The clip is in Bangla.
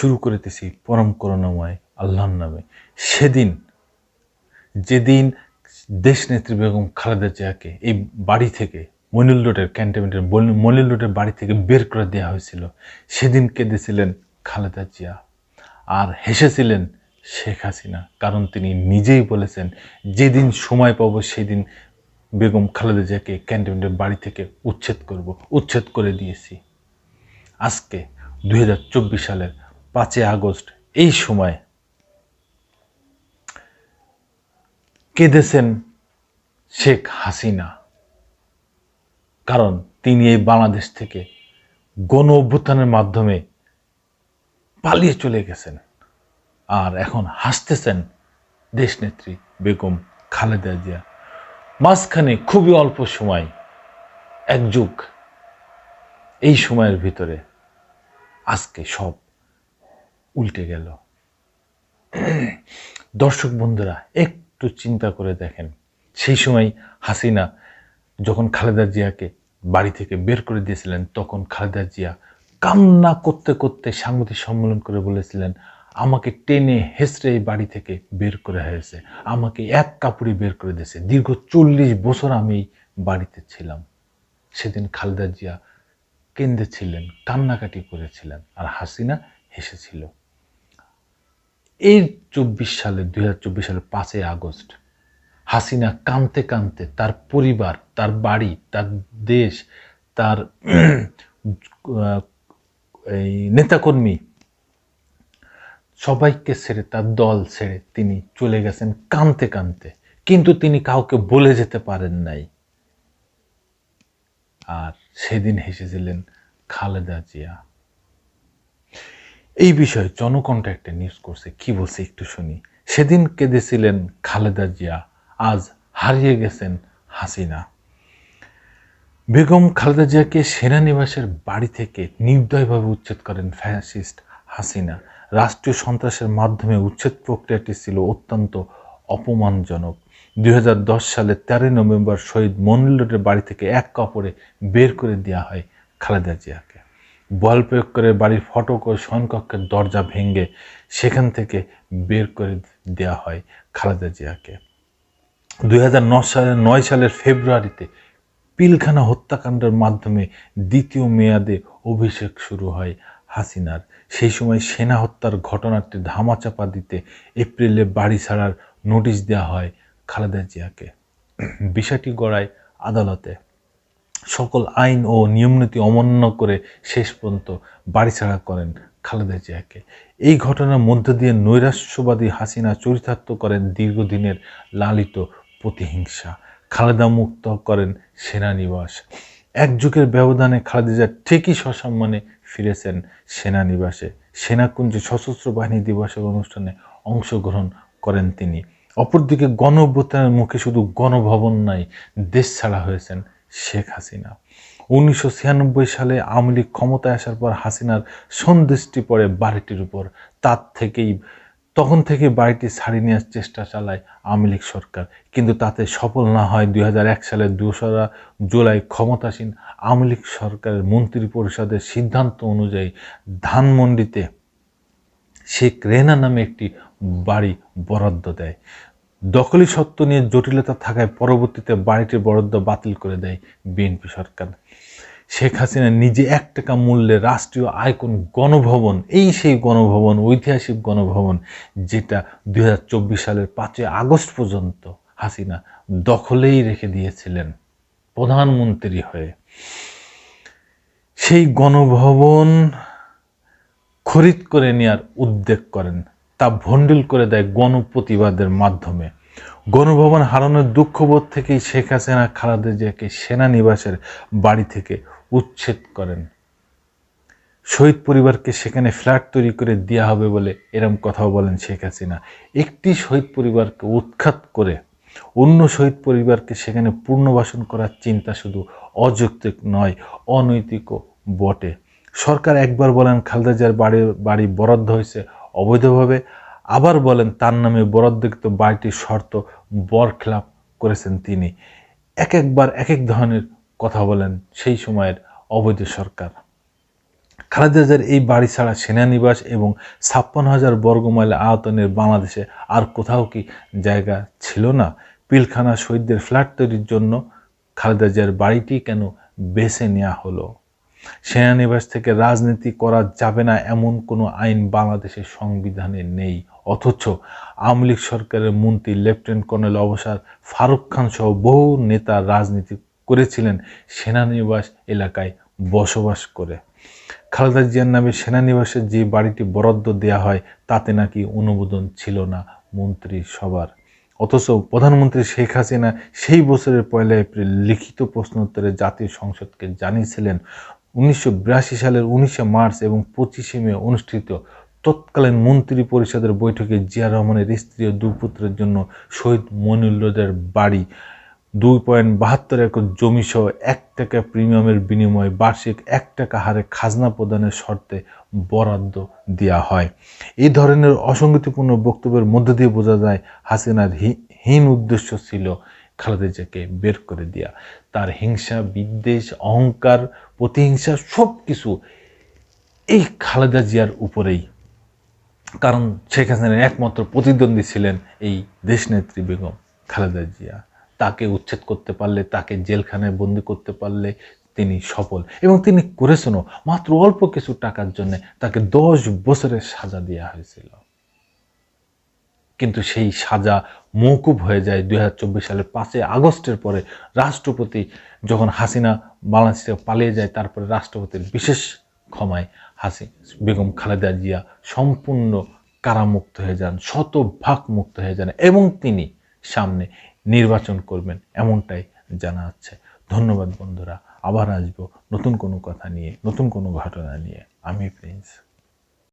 শুরু করিতেছি পরম করুণাময় আল্লাহর নামে। সেদিন, যেদিন দেশনেত্রী বেগম খালেদা জিয়াকে এই বাড়ি থেকে মনিল রোডের ক্যান্টনমেন্টের মনিল রোডের বাড়ি থেকে বের করে দেওয়া হয়েছিল, সেদিন কেঁদেছিলেন খালেদা জিয়া। আর হেসেছিলেন শেখ হাসিনা, কারণ তিনি নিজেই বলেছেন, যেদিন সময় পাবো সেদিন বেগম খালেদা জিয়াকে ক্যান্টনমেন্টের বাড়ি থেকে উচ্ছেদ করব, উচ্ছেদ করে দিয়েছি। আজকে দু হাজার চব্বিশ সালের পাঁচই আগস্ট, এই সময় কেঁদেছেন শেখ হাসিনা? কারণ তিনি এই বাংলাদেশ থেকে গণ অভ্যুত্থানের মাধ্যমে পালিয়ে চলে গেছেন। আর এখন হাসতেছেন দেশনেত্রী বেগম খালেদা জিয়া। মাঝখানে খুবই অল্প সময়, এক যুগ, এই সময়ের ভিতরে আজকে সব উল্টে গেল। দর্শক বন্ধুরা, একটু চিন্তা করে দেখেন। সেই সময় হাসিনা যখন খালেদা জিয়াকে বাড়ি থেকে বের করে দিয়েছিলেন, তখন খালেদা জিয়া কান্না করতে করতে সাংবাদিক সম্মেলন করে বলেছিলেন, আমাকে টেনে হেসড়ে এই বাড়ি থেকে বের করে হয়েছে। আমাকে এক কাপড়ে বের করে দিয়েছে। দীর্ঘ চল্লিশ বছর আমি বাড়িতে ছিলাম। সেদিন খালেদা জিয়া কেন্দ্রে কেঁদেছিলেন কান্নাকাটি করেছিলেন, আর হাসিনা হেসেছিল। এই চব্বিশ সালে দুই হাজার চব্বিশ সালের পাঁচই আগস্ট, হাসিনা কানতে কানতে তার পরিবার, তার বাড়ি, তার দেশ, তার এই নেতাকর্মী সবাইকে ছেড়ে, তার দল ছেড়ে তিনি চলে গেছেন কানতে কানতে কিন্তু তিনি কাউকে বলে যেতে পারেন নাই। আর সেদিন হেসেছিলেন খালেদা জিয়া। এই বিষয়ে জনকণ্ঠ একটা নিউজ করছে, কি বলছে একটু শুনি। সেদিন কেঁদেছিলেন খালেদা জিয়া, আজ হারিয়ে গেছেন হাসিনা। বেগম খালেদা জিয়াকে সেনানিবাসের বাড়ি থেকে নির্দয়ভাবে উচ্ছেদ করেন ফ্যাসিস্ট হাসিনা। রাষ্ট্রীয় সন্ত্রাসের মাধ্যমে উচ্ছেদ প্রক্রিয়াটি ছিল অত্যন্ত অপমানজনক। দুই হাজার দশ সালে তেরোই নভেম্বর শহীদ মনিল বাড়ি থেকে এক কাপড়ে বের করে দেওয়া হয় খালেদা জিয়াকে। বল প্রয়োগ করে বাড়ির ফটক ও শয়নকক্ষের দরজা ভেঙে সেখান থেকে বের করে দেওয়া হয় খালেদা জিয়াকে। দুই সালের, নয় সালের ফেব্রুয়ারিতে পিলখানা হত্যাকাণ্ডের মাধ্যমে দ্বিতীয় মেয়াদে অভিষেক শুরু হয় হাসিনার। সেই সময় সেনা হত্যার ঘটনাটি ধামাচাপা দিতে এপ্রিলে বাড়ি ছাড়ার নোটিশ দেওয়া হয় খালেদা জিয়াকে। বিষয়টি গড়ায় আদালতে। সকল আইন ও নিয়মনীতি অমান্য করে শেষ পর্যন্ত বাড়ি ছাড়া করেন খালেদা জিয়াকে। এই ঘটনার মধ্য দিয়ে নৈরাশ্যবাদী হাসিনা চরিতার্থ করেন দীর্ঘদিনের লালিত প্রতিহিংসা। খালেদা মুক্ত করেন সেনানিবাস। এক যুগের ব্যবধানে খালেদা ঠিকই সসম্মানে ফিরেছেন সেনানিবাসে। সেনাকুঞ্জে সশস্ত্র বাহিনী দিবসের অনুষ্ঠানে অংশগ্রহণ করেন তিনি। অপরদিকে গণ মুখে শুধু গণভবন নাই, দেশ ছাড়া হয়েছেন শেখ হাসিনা। উনিশশো ছিয়ানব্বই সালে আওয়ামী লীগ ক্ষমতায় আসার পর হাসিনার সন্দেশটি পড়ে বাড়িটির উপর। তার থেকেই, তখন থেকে বাড়িটি ছাড়িয়ে নেওয়ার চেষ্টা চালায় আওয়ামী লীগ সরকার। কিন্তু তাতে সফল না হয় দুই সালের দোসরা জুলাই ক্ষমতাসীন আওয়ামী লীগ সরকারের মন্ত্রী পরিষদের সিদ্ধান্ত অনুযায়ী ধানমন্ডিতে শেখ রেনা নামে একটি বাড়ি বরাদ্দ দেয়। দখলি সত্ত্ব নিয়ে জটিলতা থাকায় পরবর্তীতে বাড়িটির বরাদ্দ বাতিল করে দেয় বিএনপি সরকার। শেখ হাসিনা নিজে এক টাকা মূল্যে রাষ্ট্রীয় আয়কন গণভবন, এই সেই গণভবন, ঐতিহাসিক গণভবন, যেটা দু হাজার চব্বিশ সালের পাঁচই আগস্ট পর্যন্ত হাসিনা দখলেই রেখে দিয়েছিলেন প্রধানমন্ত্রী হয়ে। সেই গণভবন খরিদ করে নেওয়ার উদ্যোগ করেন, তা ভণ্ডুল করে দেয় গণপ্রতিবাদের মাধ্যমে। গণভবন হারানোর দুঃখবোধ থেকেই শেখ হাসিনা, খালেদা জিয়াকে সেনানিবাসের বাড়ি থেকে উচ্ছেদ করেন। শহীদ পরিবারকে সেখানে ফ্ল্যাট তৈরি করে দেওয়া হবে বলে এরম কথাও বলেন শেখ হাসিনা। একটি শহীদ পরিবারকে উৎখাত করে অন্য শহীদ পরিবারকে সেখানে পুনর্বাসন করার চিন্তা শুধু অযৌক্তিক নয়, অনৈতিকও বটে। সরকার একবার বলেন, খালেদা জিয়ার বাড়ির, বাড়ি বরাদ্দ হয়েছে অবৈধভাবে আবার বলেন, তার নামে বরাদ্দকৃত বাড়িটির শর্ত বরখেলাপ করেছেন তিনি। এক একবার এক এক ধরনের কথা বলেন সেই সময়ের অবৈধ সরকার। খালেদা জিয়ার এই বাড়ি ছাড়া সেনানিবাস এবং ছাপ্পান্ন হাজার বর্গমাইল আয়তনের বাংলাদেশে আর কোথাও কি জায়গা ছিল না? পিলখানা শহীদদের ফ্ল্যাট তৈরির জন্য খালেদা জিয়ার বাড়িটি কেন বেছে নেওয়া হলো? সেনানিবাস থেকে রাজনীতি করা যাবে না এমন কোনো আইন বাংলাদেশের সংবিধানে নেই। অথচ আওয়ামী লীগ সরকারের মন্ত্রী, লেফটেন্যান্ট কর্নেল অবসর ফারুক খান সহ বহু নেতা রাজনীতি করেছিলেন সেনানিবাস এলাকায় বসবাস করে। খালেদা জিয়ার নামে সেনানিবাসের যে বাড়িটি বরাদ্দ দেওয়া হয়, তাতে নাকি অনুমোদন ছিল না মন্ত্রী সবার অথচ প্রধানমন্ত্রী শেখ হাসিনা সেই বছরের পয়লা এপ্রিল লিখিত প্রশ্নোত্তরে জাতীয় সংসদকে জানিয়েছিলেন উনিশশো বিরাশি সালের উনিশে মার্চ এবং পঁচিশে মে অনুষ্ঠিত তৎকালীন মন্ত্রী পরিষদের বৈঠকে জিয়া রহমানের স্ত্রী ও দুপুত্রের জন্য শহীদ মনিউল্লাদের বাড়ি। দুই পয়েন্ট বাহাত্তর একর জমি সহ এক টাকা প্রিমিয়ামের বিনিময়ে বার্ষিক এক টাকা হারে খাজনা প্রদানের শর্তে বরাদ্দ দেওয়া হয়। এই ধরনের অসঙ্গতিপূর্ণ বক্তব্যের মধ্য দিয়ে বোঝা যায় হাসিনার হীন উদ্দেশ্য ছিল খালেদা জিয়াকে বের করে দেওয়া তার হিংসা, বিদ্বেষ, অহংকার, প্রতিহিংসা সব কিছু এই খালেদা জিয়ার উপরেই। কারণ শেখ হাসিনার একমাত্র প্রতিদ্বন্দ্বী ছিলেন এই দেশনেত্রী বেগম খালেদা জিয়া। তাকে উচ্ছেদ করতে পারলে, তাকে জেলখানায় বন্দি করতে পারলে তিনি সফল। এবং তিনি করেছেনও, মাত্র অল্প কিছু টাকার জন্য তাকে দশ বছরের সাজা দেওয়া হয়েছিল। কিন্তু সেই সাজা মৌকুব হয়ে যায় দু হাজার চব্বিশ সালের পাঁচই আগস্টের পরে রাষ্ট্রপতি যখন হাসিনা বাংলাদেশ থেকে পালিয়ে যায়, তারপরে রাষ্ট্রপতির বিশেষ ক্ষমায় হাসি, বেগম খালেদা জিয়া সম্পূর্ণ কারামুক্ত হয়ে যান, শতভাগ মুক্ত হয়ে যান এবং তিনি সামনে নির্বাচন করবেন এমনটাই জানা যাচ্ছে। ধন্যবাদ বন্ধুরা, আবার আসব নতুন কোনো কথা নিয়ে, নতুন কোনো ঘটনা নিয়ে। আমি প্রিন্স।